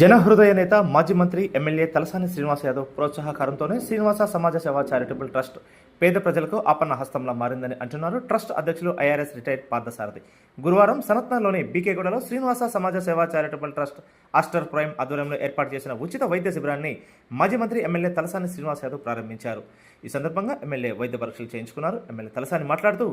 జనహృదయ నేత మాజీ మంత్రి ఎమ్మెల్యే తలసాని శ్రీనివాస్ యాదవ్ ప్రోత్సాహకారంతోనే శ్రీనివాస సమాజ సేవ చారిటబుల్ ట్రస్ట్ పేద ప్రజలకు ఆపన్న హస్తంలా మారిందని అంటున్నారు ట్రస్ట్ అధ్యక్షులు ఐఆర్ఎస్ రిటైర్డ్ పార్థసారథి. గురువారం సనత్నలోని బీకేగూడలో శ్రీనివాస సమాజ సేవ చారిటబుల్ ట్రస్ట్ ఆస్టర్ ప్రైమ్ ఆధ్వర్యంలో ఏర్పాటు చేసిన ఉచిత వైద్య శిబిరాన్ని మాజీ మంత్రి ఎమ్మెల్యే తలసాని శ్రీనివాస్ యాదవ్ ప్రారంభించారు. ఈ సందర్భంగా ఎమ్మెల్యే వైద్య పరీక్షలు చేయించుకున్నారు. ఎమ్మెల్యే తలసాని మాట్లాడుతూ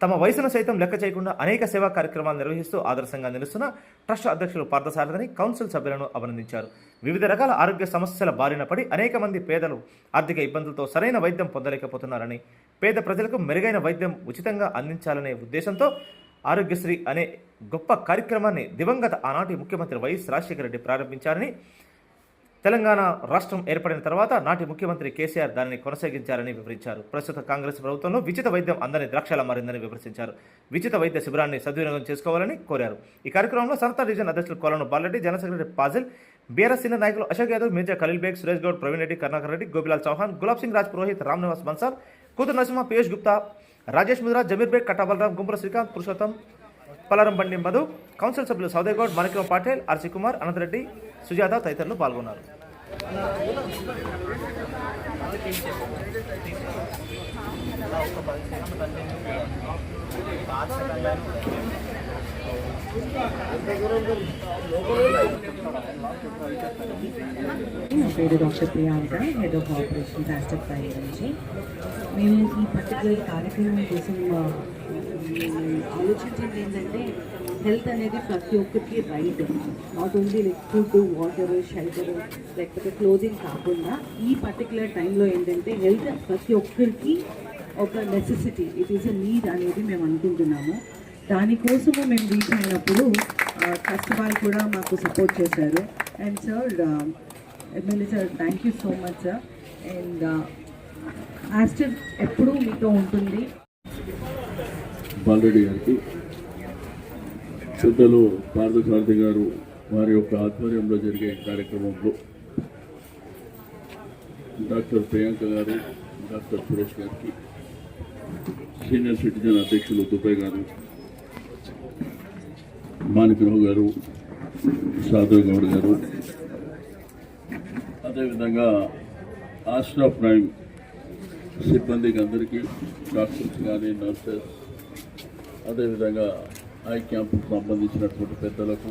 తమ వయసును సైతం లెక్క చేయకుండా అనేక సేవా కార్యక్రమాలు నిర్వహిస్తూ ఆదర్శంగా నిలుస్తున్న ట్రస్ట్ అధ్యక్షులు పార్థసారథిని కౌన్సిల్ సభ్యులను అభినందించారు. వివిధ రకాల ఆరోగ్య సమస్యల బారిన పడి అనేక మంది పేదలు ఆర్థిక ఇబ్బందులతో సరైన వైద్యం పొందలేకపోతున్నారని పేద ప్రజలకు మెరుగైన వైద్యం ఉచితంగా అందించాలనే ఉద్దేశంతో ఆరోగ్యశ్రీ అనే గొప్ప కార్యక్రమాన్ని దివంగత ఆనాటి ముఖ్యమంత్రి వైఎస్ రాజశేఖర రెడ్డి ప్రారంభించారని తెలంగాణ రాష్ట్రం ఏర్పడిన తర్వాత నాటి ముఖ్యమంత్రి కేసీఆర్ దానిని కొనసాగించారని వివరించారు. ప్రస్తుత కాంగ్రెస్ ప్రభుత్వంలో ఉచిత వైద్యం అందని ద్రాక్షలా మారిందని విమర్శించారు ఉచిత వైద్య శిబిరాన్ని సద్వినియోగం చేసుకోవాలని కోరారు. ఈ కార్యక్రమంలో సనతా రీజన్ అధ్యక్షులు Kolanu Balareddy general secretary Fazil BRS senior నాయకులు అశోక్ యాదవ్ మీర్జా ఖలీల్ బేగ్ సురేష్ గౌడ్ ప్రవీణ్ రెడ్డి కర్ణాకర్ రెడ్డి గోపిలాల్ చౌహాన్ గులాబ్ సింగ్ రాజ్ పురోహిత్ రామ్ నివాస్ బన్సార్ కూతురు నరసింహ పీయూష్ గుప్తా రాజేష్ ముద్రా జమీర్ బేగ్ కట్టాబలరామ్ గుంపుల శ్రీకాంత్ పురుషోత్తం పలారం బండి మధు కౌన్సిల్ సభ్యులు సౌదేగౌడ్ మాణిక్యం పాటేల్ ఆర్సీ కుమార్ అనంతరెడ్డి సుజాత తదితరులు పాల్గొన్నారు. నా పేరు doctor Priyanka head of operations Aster five నుంచి మేము ఈ పర్టికులర్ కార్యక్రమం కోసం ఆ, మ్, ఆలోచించింది ఏంటంటే హెల్త్ అనేది ప్రతి ఒక్కరికి right not only like food water shelter లేకపోతే క్లోజింగ్ కాకుండా ఈ పర్టికులర్ టైంలో ఏంటంటే హెల్త్ ప్రతి ఒక్కరికి ఒక necessity it is a need అనేది మేము అనుకుంటున్నాము. దానికోసము మేము రీచ్ అయినప్పుడు కస్టమర్ కూడా మాకు సపోర్ట్ చేశారు. And sir MLA sir thank you so much sir and Aster ఎప్పుడూ మీతో ఉంటుంది. బాలరెడ్డి గారికి పెద్దలు పార్థసారథి గారు వారి యొక్క ఆధ్వర్యంలో జరిగే కార్యక్రమంలో డాక్టర్ ప్రియాంక గారు డాక్టర్ సురేష్ గారికి సీనియర్ సిటిజన్ అధ్యక్షులు దుబాయ్ గారు మాణికరావు గారు సాధవ్ గౌడ్ గారు అదేవిధంగా ఆస్ట్రా ప్రైమ్ సిబ్బందికి అందరికీ డాక్టర్స్ కానీ నర్సెస్ అదేవిధంగా ఐ క్యాంప్కు సంబంధించినటువంటి పెద్దలకు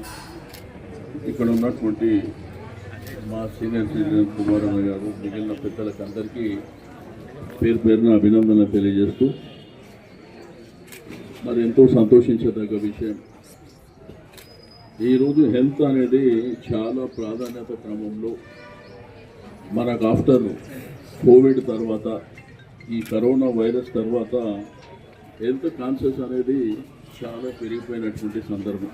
ఇక్కడ ఉన్నటువంటి మా సీనియర్ సిటిజన్ కుమారన్న గారు మిగిలిన పెద్దలకు అందరికీ పేరు పేరున అభినందనలు తెలియజేస్తూ మరి ఎంతో సంతోషించదగ్గ విషయం. ఈరోజు హెల్త్ అనేది చాలా ప్రాధాన్యత క్రమంలో మనకు ఆఫ్టర్ కోవిడ్ తర్వాత ఈ కరోనా వైరస్ తర్వాత హెల్త్ కాన్షియస్ అనేది చాలా పెరిగిపోయినటువంటి సందర్భం.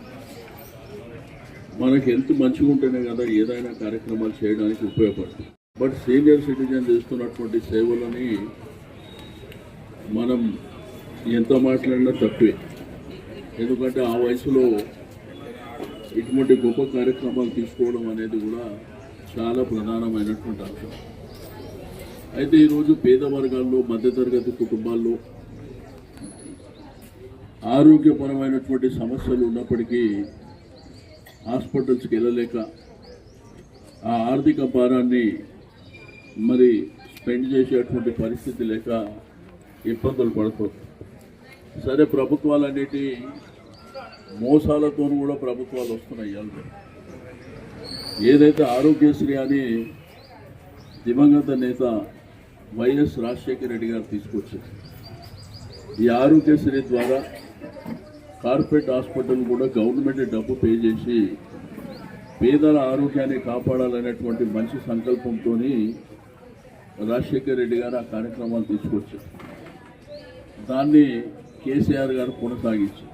మనకి హెల్త్ మంచిగా ఉంటేనే కదా ఏదైనా కార్యక్రమాలు చేయడానికి ఉపయోగపడుతుంది. బట్ సీనియర్ సిటిజన్ చేస్తున్నటువంటి సేవలని మనం ఎంత మాట్లాడినా తక్కువే. ఎందుకంటే ఆ వయసులో ఇటువంటి గొప్ప కార్యక్రమాలు తీసుకోవడం అనేది కూడా చాలా ప్రధానమైనటువంటి అంశం. అయితే ఈరోజు పేద వర్గాల్లో మధ్యతరగతి కుటుంబాల్లో ఆరోగ్యపరమైనటువంటి సమస్యలు ఉన్నప్పటికీ హాస్పిటల్స్కి వెళ్ళలేక ఆ ఆర్థిక భారాన్ని మరి స్పెండ్ చేసేటువంటి పరిస్థితి లేక ఇబ్బందులు పడుతుంది సరే ప్రభుత్వాలన్నిటి మోసాలతో కూడా ప్రభుత్వాలు వస్తున్నాయి ఇవాళ. ఏదైతే ఆరోగ్యశ్రీ అని దివంగత నేత వైఎస్ రాజశేఖర రెడ్డి గారు తీసుకొచ్చారు ఈ ఆరోగ్యశ్రీ ద్వారా కార్పొరేట్ హాస్పిటల్ కూడా గవర్నమెంట్ డబ్బు పే చేసి పేదల ఆరోగ్యాన్ని కాపాడాలనేటువంటి మంచి సంకల్పంతో రాజశేఖర్ రెడ్డి గారు ఆ కార్యక్రమాలు తీసుకొచ్చారు. దాన్ని కేసీఆర్ గారు కొనసాగించారు.